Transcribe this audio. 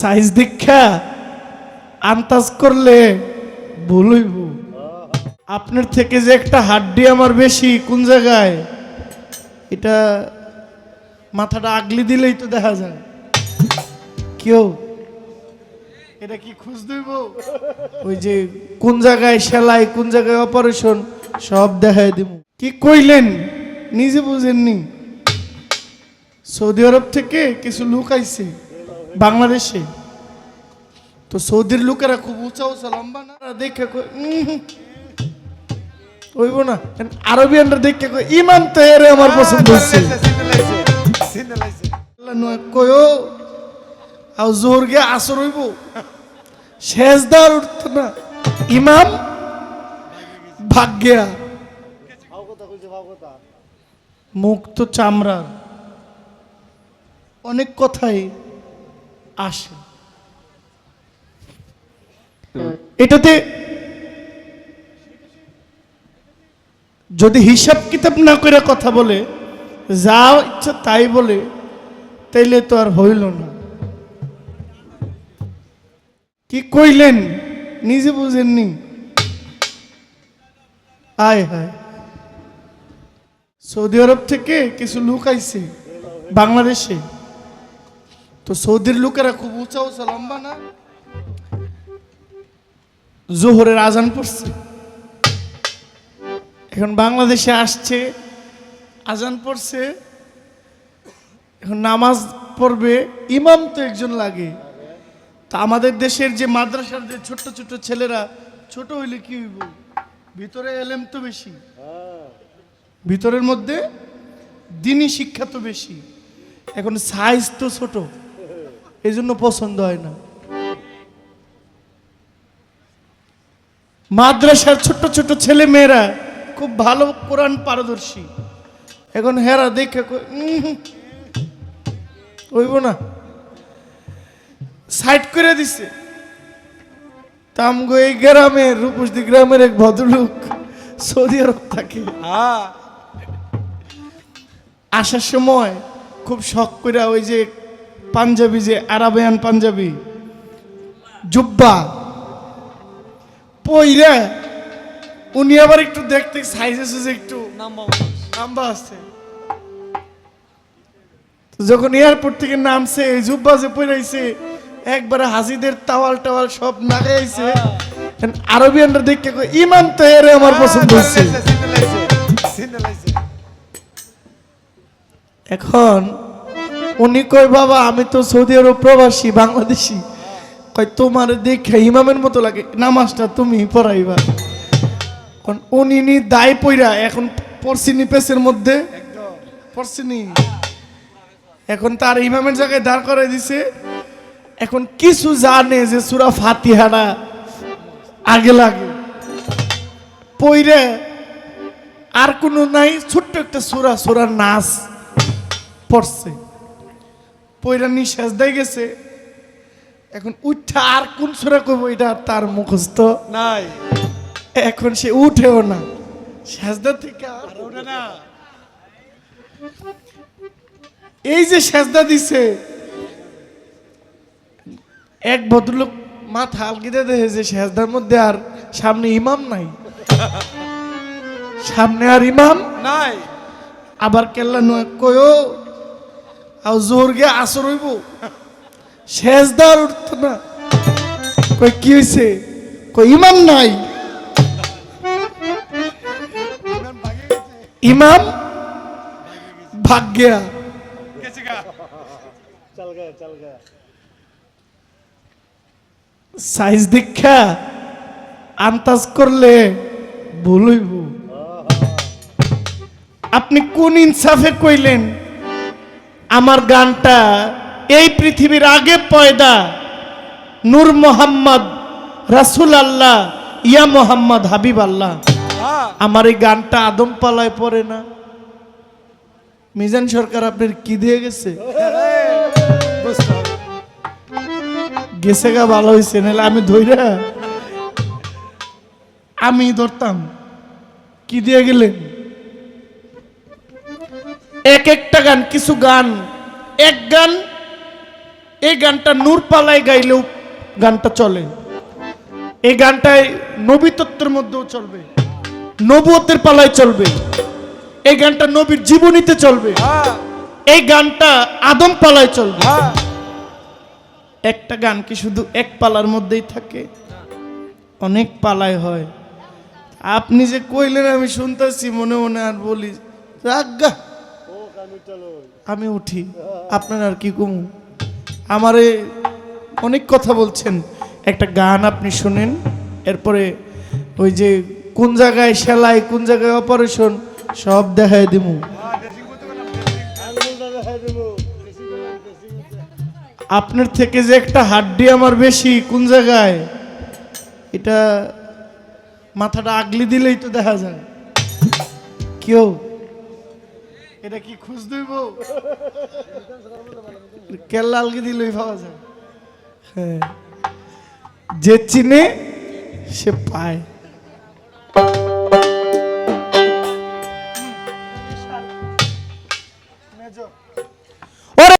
Size দীক্ষা, আন্তাজ করলে ভুল হইব। আপনার থেকে যে একটা হাড্ডি আমার বেশি, কোন জায়গায়? এটা মাথাটা আগলি দিলেই তো দেখা যায়। কেউ? এটা কি খুঁজ দিব? ওই যে কোন জায়গায় সেলাই, কোন জায়গায় অপারেশন সব দেখায় দিব। কি কইলেন? নিজে বুঝেননি। সৌদি আরব থেকে কিছু লোক আইছে। বাংলাদেশে। তো সৌদির লোকেরা খুব উঁচা উঁচা লম্বা না? দেখে হইব না। আরবিয়ানরা দেখে ইমাম তো এরে আমার পছন্দ হচ্ছে আল্লাহ নয় জোর গে আসর হইব। শেষদার উঠত না ইমাম ভাগ্যা মুখ তো চামড়ার। অনেক কথাই আসে। এটাতে যদি হিসাব কিতাব না করে কথা বলে যা ইচ্ছা তাই বলে তাইলে তো আর হইল না। কি কইলেন? নিজে বুঝেননি। আয় হায়। সৌদি আরব থেকে কিছু লোক আইছে বাংলাদেশে। তো সৌদির লোকেরা খুব উঁচা উঁচা, লম্বা না? জোহরের আজান পড়ছে। এখন বাংলাদেশে আসছে, আজান পড়ছে, এখন নামাজ পড়বে, ইমাম তো একজন লাগে। তা আমাদের দেশের যে মাদ্রাসার যে ছোট্ট ছোট্ট ছেলেরা, ছোট হইলে কি হইব? ভিতরে এলেম তো বেশি। ভিতরের মধ্যে দিনই শিক্ষা তো বেশি। এখন সাইজ তো ছোট। এই জন্য পছন্দ হয় না। মাদ্রাসার ছোট্ট ছোট ছেলে মেয়েরা খুব ভালো কোরআন পারদর্শী। এখন হেরা দেখে হইব না। সাইড করে দিছে। তামগো এই গ্রামের রূপসদি গ্রামের এক ভদ্রলোক সৌদি আরব থাকে। আসার সময় খুব শখ করে ওই যে পাঞ্জাবি যে আরাবিয়ান পাঞ্জাবি। জুব্বা। পইরা উনি আবার একটু দেখতে সাইজে সুজে একটু নাম্বা আছে। যখন এয়ারপোর্ট থেকে নামছে এই জুব্বা যে পইরাইছে একবারে হাজিদের তাওয়াল টাওয়াল সব নাগাইছে আরবিয়ানরা দেখে ইমাম তো এরে আমার পছন্দ হচ্ছে এখন উনি কয়, বাবা, আমি তো সৌদি আরব প্রবাসী, বাংলাদেশি। কয়, তোমার দেখে ইমামের মতো লাগে, নামাজটা তুমি পড়াইবা। এখন উনি নি দায় পইরা, এখন পড়ছিনি পেসের মধ্যে পড়ছিনি এখন তার ইমামের জায়গায় দাঁড় করে দিছে। এখন কিছু জানে যে সুরা ফাতিহারা আগে লাগে। পইরে আর কোনো নাই, ছোট্ট একটা সুরা সুরার নাচ পড়ছে। নিঃশ্বাস দিয়ে গেছে। এখন উঠা আর কোন সুরা কইব এটা তার মুখস্থ নাই। এখন সে উঠেও না। সাজদা থেকে আর ওটা না। এই যে সাজদা দিছে এক ভদ্রলোক মাথা আলগিতে দেখে যে সাজদার মধ্যে আর সামনে ইমাম নাই। সামনে আর ইমাম নাই। আবার কেল্লা নয় কয়ো আর জোর গে আসর হইব। শেষদার উঠত না। কই কি হয়েছে কই ইমাম নাই। ইমাম ভাগ্যা সাইজ দীক্ষা, আন্তাজ করলে ভুল হইব। আপনি কোন ইনসাফে কইলেন? আমার গানটা এই পৃথিবীর আগে পয়দা নূর মোহাম্মদ রাসুল আল্লাহ ইয়া মোহাম্মদ হাবিব আল্লাহ আমার এই গানটা আদম পালায় পড়ে না। মিজান সরকার আপনার কি দিয়ে গেছে? গেছে গা ভালো হয়েছে নাহলে আমি ধইরা আমি ধরতাম। কি দিয়ে গেলেন? এক একটা গান, কিছু গান। এক গান, এই গানটা নূর পালায় গাইলেও গানটা চলে। এই গানটায় নবীতত্বের মধ্যেও চলবে। নবুয়তের পালায় চলবে। এই গানটা নবীর জীবনীতে চলবে। এই গানটা আদম পালায় চলবে। একটা গান কি শুধু এক পালার মধ্যেই থাকে? অনেক পালায় হয়। আপনি যে কইলেন, আমি শুনতেছি, মনে মনে আর বলি রাগা আমি উঠি, আপনার আর কি কমু আমারে অনেক কথা বলছেন। একটা গান আপনি শুনেন, এরপরে ওই যে কোন জায়গায় সেলাই, কোন জায়গায় অপারেশন, সব দেখায় দিমু। আপনার থেকে যে একটা হাড্ডি আমার বেশি, কোন জায়গায়? এটা মাথাটা আগলি দিলেই তো দেখা যায়। কেউ এটা কি খুঁজ দইব কেল্লা আলগি দিলেই পাওয়া যায়। হ্যাঁ। যে চিনে সে পায়।